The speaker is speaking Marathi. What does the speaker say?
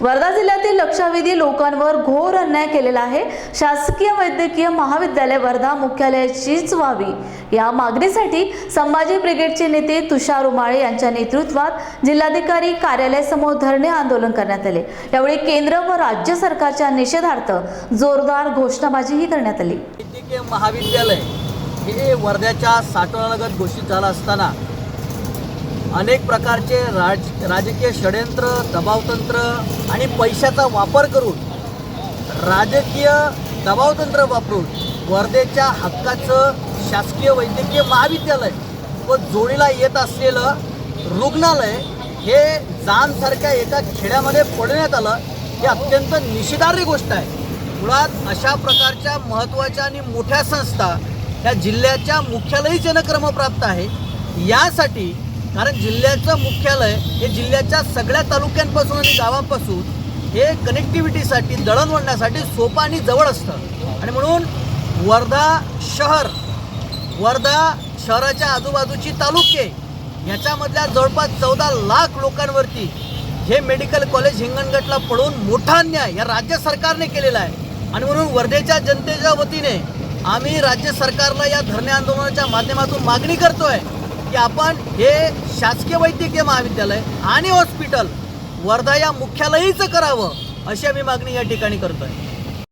वर्धा जिल्ह्यातील लक्षावेधी लोकांवर घोर अन्याय केलेला आहे. शासकीय वैद्यकीय महाविद्यालय वर्धा मुख्यालयाचीच व्हावी. या मागणीसाठी संभाजी ब्रिगेडचे नेते तुषार उमाळे यांच्या नेतृत्वात जिल्हाधिकारी कार्यालयासमोर धरणे आंदोलन करण्यात आले. यावेळी केंद्र व राज्य सरकारच्या निषेधार्थ जोरदार घोषणाबाजीही करण्यात आली. वैद्यकीय महाविद्यालय हे वर्ध्याच्या साठवणालगत घोषित झालं असताना अनेक प्रकारचे राज राजकीय षडयंत्र दबावतंत्र आणि पैशाचा वापर करून राजकीय दबावतंत्र वापरून वर्धेच्या हक्काचं शासकीय वैद्यकीय महाविद्यालय व जोडीला येत असलेलं रुग्णालय हे जामसारख्या एका खेड्यामध्ये पडण्यात आलं ही अत्यंत निषेधार्ह गोष्ट आहे. मुळात अशा प्रकारच्या महत्त्वाच्या आणि मोठ्या संस्था ह्या जिल्ह्याच्या मुख्यालयी जनक्रमप्राप्त आहे. यासाठी कारण जिल्ह्याचं मुख्यालय हे जिल्ह्याच्या सगळ्या तालुक्यांपासून आणि गावांपासून हे कनेक्टिव्हिटीसाठी दळणवळणासाठी सोपं आणि जवळ असतं. आणि म्हणून वर्धा शहर वर्धा शहराच्या आजूबाजूची तालुके याच्यामधल्या जवळपास चौदा लाख लोकांवरती हे मेडिकल कॉलेज हिंगणघाटला पडून मोठा अन्याय या राज्य सरकारने केलेला आहे. आणि म्हणून वर्धेच्या जनतेच्या वतीने आम्ही राज्य सरकारला या धरणे आंदोलनाच्या माध्यमातून मागणी करतोय की आपण हे शासकीय वैद्यकीय महाविद्यालय आणि हॉस्पिटल वर्धा या मुख्यालयीचं करावं अशी आम्ही मागणी या ठिकाणी करतोय.